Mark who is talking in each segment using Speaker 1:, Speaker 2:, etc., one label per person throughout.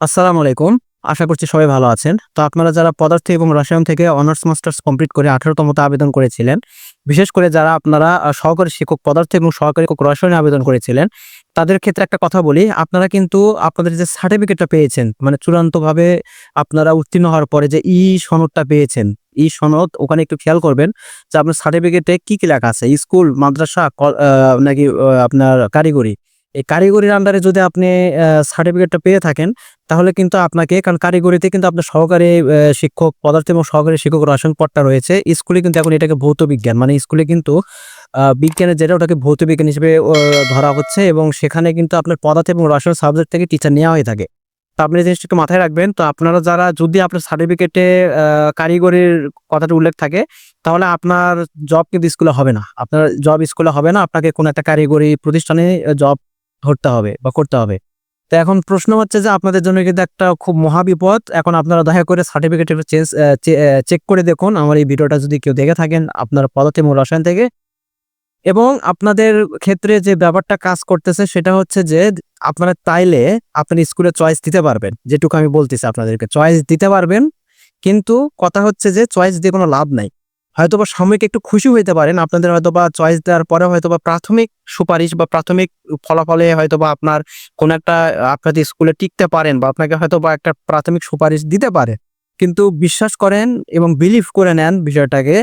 Speaker 1: আসসালামু আলাইকুম। আশা করছি সবাই ভালো আছেন। তো আপনারা যারা পদার্থ এবং রসায়ন থেকে অনার্স, মাস্টার্স কমপ্লিট করে আঠারোতমতে আবেদন করেছিলেন, বিশেষ করে যারা আপনারা সহকারী শিক্ষক, পদার্থ এবং সহকারী শিক্ষক রসায়নে আবেদন করেছিলেন, তাদের ক্ষেত্রে একটা কথা বলি, আপনারা কিন্তু আপনাদের যে সার্টিফিকেটটা পেয়েছেন মানে চূড়ান্তভাবে আপনারা উত্তীর্ণ হওয়ার পরে যে ই সনদটা পেয়েছেন, ই সনদ, ওখানে একটু খেয়াল করবেন যে আপনার সার্টিফিকেটে কি কি লেখা আছে? স্কুল, মাদ্রাসা নাকি আপনার কারিগরি? এই কারিগরির আন্ডারে যদি আপনি সার্টিফিকেটটা পেয়ে থাকেন, তাহলে কিন্তু আপনাকে, কারণ কারিগরিতে কিন্তু আপনার সহকারী শিক্ষক, পদার্থ এবং সহকারী শিক্ষক রসায়ন পদটা রয়েছে। স্কুলে কিন্তু এখন এটাকে ভৌত বিজ্ঞান মানে স্কুলে কিন্তু বিজ্ঞানের যেটা ওটাকে ভৌত বিজ্ঞান হিসেবে ধরা হচ্ছে এবং সেখানে কিন্তু আপনার পদার্থ এবং রসায়ন সাবজেক্ট থেকে টিচার নেওয়া হয়ে থাকে। তো আপনি জিনিসটা মাথায় রাখবেন, তো আপনারা যারা যদি আপনার সার্টিফিকেটে কারিগরির কথাটা উল্লেখ থাকে, তাহলে আপনার জব কিন্তু স্কুলে হবে না। আপনার জব স্কুলে হবে না, আপনাকে কোনো একটা কারিগরি প্রতিষ্ঠানে জব ধরতে হবে বা করতে হবে। তো এখন প্রশ্ন হচ্ছে যে আপনাদের জন্য কিন্তু একটা খুব মহাবিপদ। এখন আপনারা দয়া করে সার্টিফিকেট চেঞ্জ চেক করে দেখুন। আমার এই ভিডিওটা যদি কেউ দেখে থাকেন, আপনার পদার্থ এবং রসায়ন থেকে। এবং আপনাদের ক্ষেত্রে যে ব্যাপারটা কাজ করতেছে সেটা হচ্ছে যে আপনারা চাইলে আপনার স্কুলে চয়েস দিতে পারবেন। যেটুকু আমি বলতেছি আপনাদেরকে চয়েস দিতে পারবেন। কিন্তু কথা হচ্ছে যে চয়েস দিয়ে কোনো লাভ নাই। হয়তোবা সাময়িক একটু খুশি হইতে পারেন। আপনাদের হয়তোবা চয়েস দেওয়ার পরে হয়তোবা প্রাথমিক সুপারিশ বা প্রাথমিক ফলাফলে হয়তোবা আপনার কোন একটা আপনাদের স্কুলে টিকতে পারেন বা আপনাকে হয়তোবা একটা প্রাথমিক সুপারিশ দিতে পারে। কিন্তু বিশ্বাস করেন এবং বিলিভ করে নেন বিষয়টাকে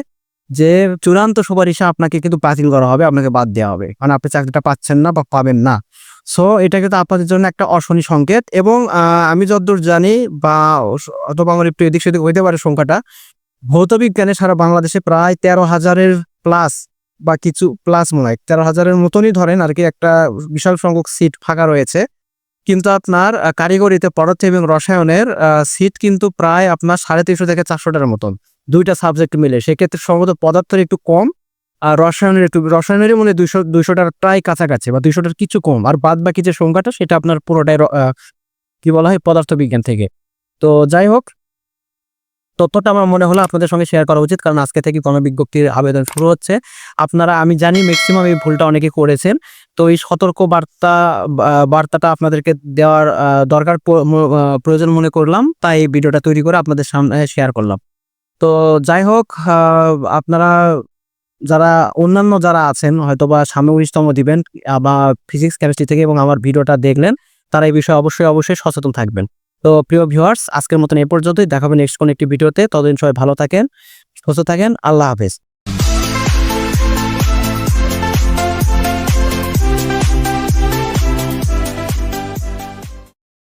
Speaker 1: যে চূড়ান্ত সুপারিশে আপনাকে কিন্তু বাতিল করা হবে, আপনাকে বাদ দেওয়া হবে। মানে আপনি চাকরিটা পাচ্ছেন না বা পাবেন না। সো এটা কিন্তু আপনাদের জন্য একটা অশনি সংকেত এবং আমি যতদূর জানি বা অথবা আমার একটু এদিক সেদিক হইতে পারে সংখ্যাটা ভৌত বিজ্ঞানে সারা বাংলাদেশে প্রায় তেরো হাজারের প্লাস বা কিছু প্লাস মনে হয়। তেরো হাজারের মতনই ধরেন আর কি একটা বিশাল সংখ্যক সিট ফাঁকা রয়েছে। কিন্তু আপনার কারিগরিতে পদার্থ এবং রসায়নের সিট কিন্তু প্রায় আপনার সাড়ে তিনশো থেকে চারশোটার মতন। দুইটা সাবজেক্ট মিলে। সেক্ষেত্রে সম্ভবত পদার্থের একটু কম আর রসায়নের একটু, রসায়নেরই মনে দুইশো দুইশোটার প্রায় কাছাকাছি বা দুইশোটার কিছু কম। আর বাদ বাকি যে সংখ্যাটা, সেটা আপনার পুরোটাই কি বলা হয় পদার্থ বিজ্ঞান থেকে। তো যাই হোক তথ্যটা আমার মনে হলো আপনাদের সঙ্গে শেয়ার করা উচিত, কারণ আজকে থেকে গণবিজ্ঞপ্তির আবেদন শুরু হচ্ছে। আপনারা, আমি জানি ম্যাক্সিমাম এই ভুলটা অনেকে করেছেন, তো এই সতর্ক বার্তা বার্তাটা আপনাদেরকে দেওয়ার দরকার প্রয়োজন মনে করলাম, তাই এই ভিডিওটা তৈরি করে আপনাদের সামনে শেয়ার করলাম। তো যাই হোক আপনারা যারা, অন্যান্য যারা আছেন, হয়তোবা সামনে উনিশতম দিবেন বা ফিজিক্স কেমিস্ট্রি থেকে এবং আমার ভিডিওটা দেখলেন, তারা এই বিষয়ে অবশ্যই অবশ্যই সচেতন থাকবেন। তো প্রিয় ভিউয়ার্স, আজকের মতন এ পর্যন্তই। দেখাবেন নেক্সট কোন একটি ভিডিওতে। ততদিন সবাই ভালো থাকেন, সুস্থ থাকেন। আল্লাহ হাফেজ।